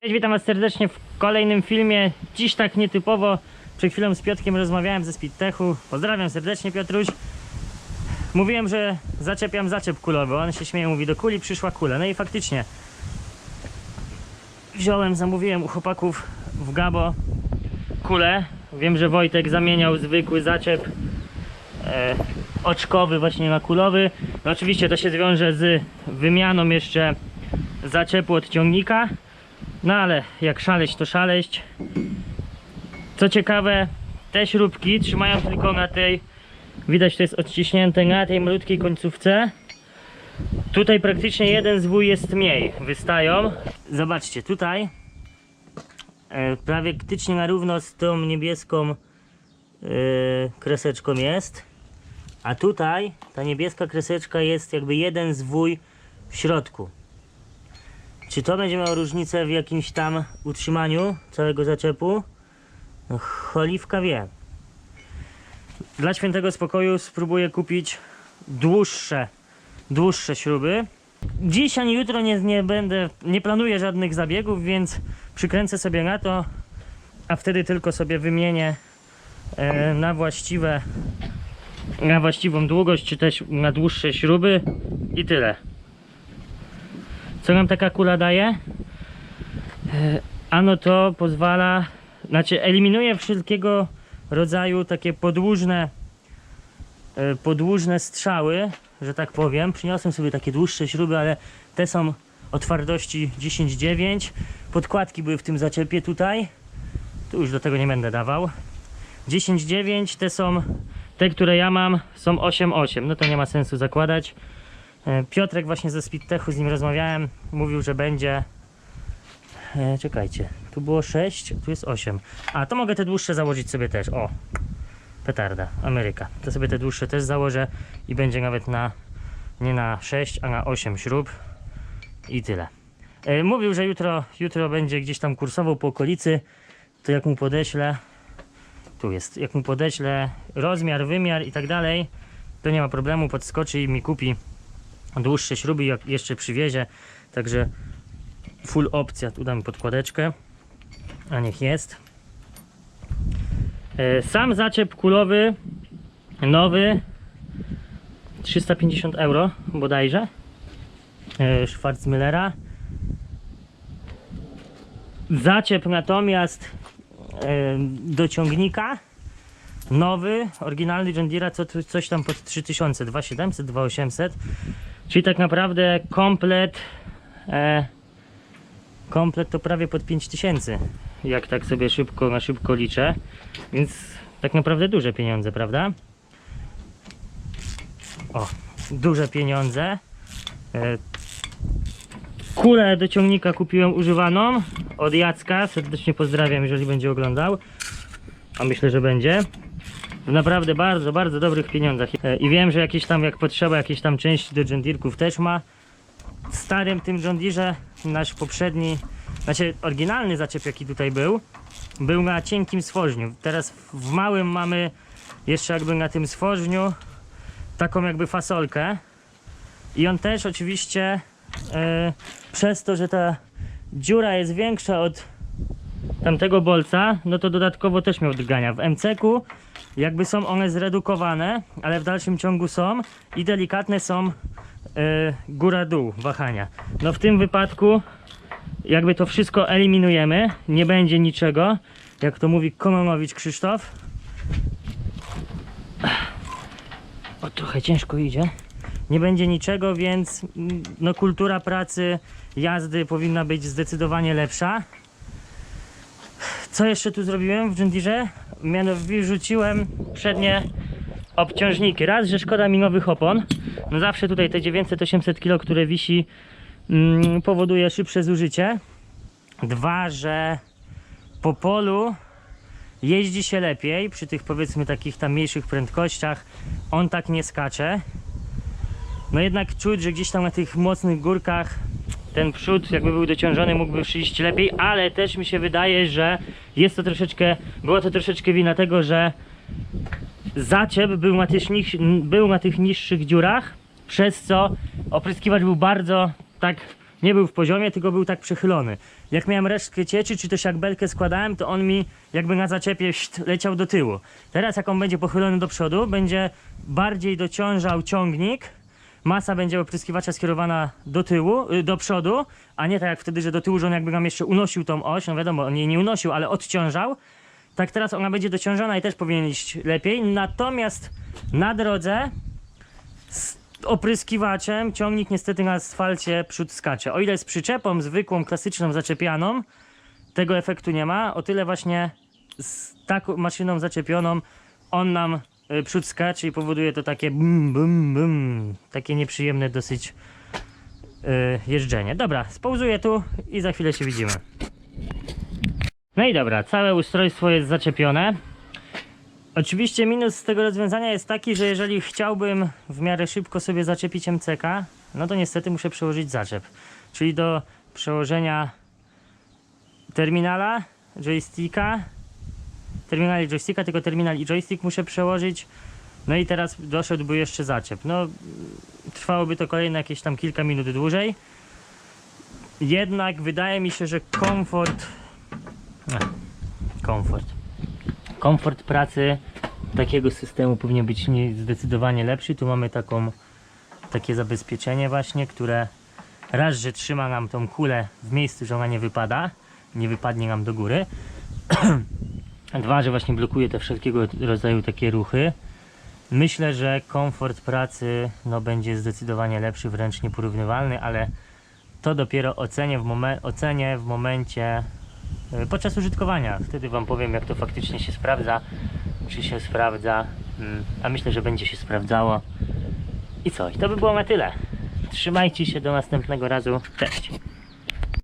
Cześć, witam was serdecznie w kolejnym filmie. Dziś tak nietypowo. Przed chwilą z Piotkiem rozmawiałem ze Speedtechu. Pozdrawiam serdecznie Piotruś. Mówiłem, że zaczepiam zaczep kulowy. On się śmieje, mówi do kuli przyszła kula. No i faktycznie. Wziąłem, zamówiłem u chłopaków w Gabo kulę. Wiem, że Wojtek zamieniał zwykły zaczep e, oczkowy właśnie na kulowy. No oczywiście to się zwiąże z wymianą jeszcze zaczepu od ciągnika. No ale jak szaleść to szaleść. Co ciekawe, te śrubki trzymają tylko na tej, widać to jest odciśnięte na tej malutkiej końcówce. Tutaj praktycznie jeden zwój jest mniej, wystają. Zobaczcie, tutaj e, prawie praktycznie na równo z tą niebieską e, kreseczką jest. A tutaj ta niebieska kreseczka jest jakby jeden zwój w środku. Czy to będzie miało różnicę w jakimś tam utrzymaniu całego zaczepu? No, choliwka wie. Dla świętego spokoju spróbuję kupić dłuższe, dłuższe śruby. Dziś ani jutro nie, nie będę, nie planuję żadnych zabiegów, więc przykręcę sobie na to, a wtedy tylko sobie wymienię e, na właściwe, na właściwą długość, czy też na dłuższe śruby i tyle. Co nam taka kula daje? E, Ano to pozwala, znaczy eliminuje wszelkiego rodzaju takie podłużne, e, podłużne strzały, że tak powiem. Przyniosłem sobie takie dłuższe śruby, ale te są o twardości 10,9. Podkładki były w tym zaczepie tutaj. Tu już do tego nie będę dawał. 10,9 te są, te które ja mam są 8,8. No to nie ma sensu zakładać. E, Piotrek właśnie ze Speedtechu, z nim rozmawiałem, mówił, że będzie... E, czekajcie, tu było 6, tu jest 8. A, to mogę te dłuższe założyć sobie też, o! Petarda, Ameryka. To sobie te dłuższe też założę i będzie nawet na, nie na 6, a na 8 śrub i tyle. E, mówił, że jutro, jutro będzie gdzieś tam kursował po okolicy, to jak mu podeślę, tu jest, jak mu podeślę rozmiar, wymiar i tak dalej, to nie ma problemu, podskoczy i mi kupi dłuższe śruby jak jeszcze przywiezie. Także full opcja tu dam podkładeczkę. A niech jest. E, sam zaczep kulowy nowy 350 euro bodajże. E, Schwarzmüllera. Zaczep natomiast e, do ciągnika nowy, oryginalny John Deere, co, coś tam pod 3000, 2700, 2800 Czyli tak naprawdę komplet e, komplet to prawie pod 5000 jak tak sobie szybko na szybko liczę. Więc tak naprawdę duże pieniądze, prawda? O, duże pieniądze. E, kulę do ciągnika kupiłem używaną od Jacka, serdecznie pozdrawiam jeżeli będzie oglądał. A myślę, że będzie w naprawdę bardzo, bardzo dobrych pieniądzach. E, I wiem, że jakieś tam, jak potrzeba, jakieś tam części do John też ma. W starym tym John nasz poprzedni, znaczy oryginalny zaczep jaki tutaj był, był na cienkim stworzniu. Teraz w małym mamy jeszcze jakby na tym stworzniu taką jakby fasolkę. I on też oczywiście e, przez to, że ta dziura jest większa od tamtego bolca, no to dodatkowo też miał drgania. W MCK-u jakby są one zredukowane, ale w dalszym ciągu są i delikatne są e, góra-dół wahania. No w tym wypadku jakby to wszystko eliminujemy, nie będzie niczego, jak to mówi Kononowicz Krzysztof. O, trochę ciężko idzie. Nie będzie niczego, więc mm, no, kultura pracy, jazdy powinna być zdecydowanie lepsza. Co jeszcze tu zrobiłem w Deere? Mianowicie rzuciłem przednie obciążniki. Raz, że szkoda mi nowych opon. No zawsze tutaj te 900-800 kg, które wisi, mm, powoduje szybsze zużycie. Dwa, że po polu jeździ się lepiej przy tych powiedzmy takich tam mniejszych prędkościach. On tak nie skacze. No jednak czuć, że gdzieś tam na tych mocnych górkach ten przód jakby był dociążony, mógłby przyjść lepiej, ale też mi się wydaje, że jest to troszeczkę, było to troszeczkę wina tego, że zaczep był na tych, był na tych niższych dziurach, przez co opryskiwacz był bardzo tak, nie był w poziomie, tylko był tak przechylony. jak miałem resztkę cieczy, czy też jak belkę składałem, to on mi jakby na zaczepie szt, leciał do tyłu. Teraz jak on będzie pochylony do przodu, będzie bardziej dociążał ciągnik, masa będzie opryskiwacza skierowana do tyłu, y, do przodu, a nie tak jak wtedy, że do tyłu, że on jakby nam jeszcze unosił tą oś, no wiadomo, on jej nie unosił, ale odciążał. Tak teraz ona będzie dociążona i też powinien iść lepiej. Natomiast na drodze z opryskiwaczem ciągnik niestety na asfalcie przód skacze. O ile z przyczepą zwykłą, klasyczną, zaczepianą tego efektu nie ma, o tyle właśnie z taką maszyną zaczepioną on nam przód skacze i powoduje to takie bum, bum, bum, takie nieprzyjemne dosyć y, jeżdżenie. Dobra, spauzuję tu i za chwilę się widzimy. No i dobra, całe ustrojstwo jest zaczepione. Oczywiście minus z tego rozwiązania jest taki, że jeżeli chciałbym w miarę szybko sobie zaczepić MCK, no to niestety muszę przełożyć zaczep. Czyli do przełożenia terminala, joysticka, terminal i joysticka, tylko terminal i joystick muszę przełożyć. No i teraz doszedłby jeszcze zaczep. No, trwałoby to kolejne jakieś tam kilka minut dłużej. Jednak wydaje mi się, że komfort. Komfort. Komfort pracy takiego systemu powinien być nie- zdecydowanie lepszy. Tu mamy taką, takie zabezpieczenie właśnie, które raz, że trzyma nam tą kulę w miejscu, że ona nie wypada, nie wypadnie nam do góry. Dwa, że właśnie blokuje te wszelkiego rodzaju takie ruchy. Myślę, że komfort pracy no, będzie zdecydowanie lepszy, wręcz nieporównywalny, ale to dopiero ocenię w, momen- ocenię w momencie y, podczas użytkowania. Wtedy Wam powiem, jak to faktycznie się sprawdza, czy się sprawdza, mm, a myślę, że będzie się sprawdzało. I co? I to by było na tyle. Trzymajcie się do następnego razu. Cześć!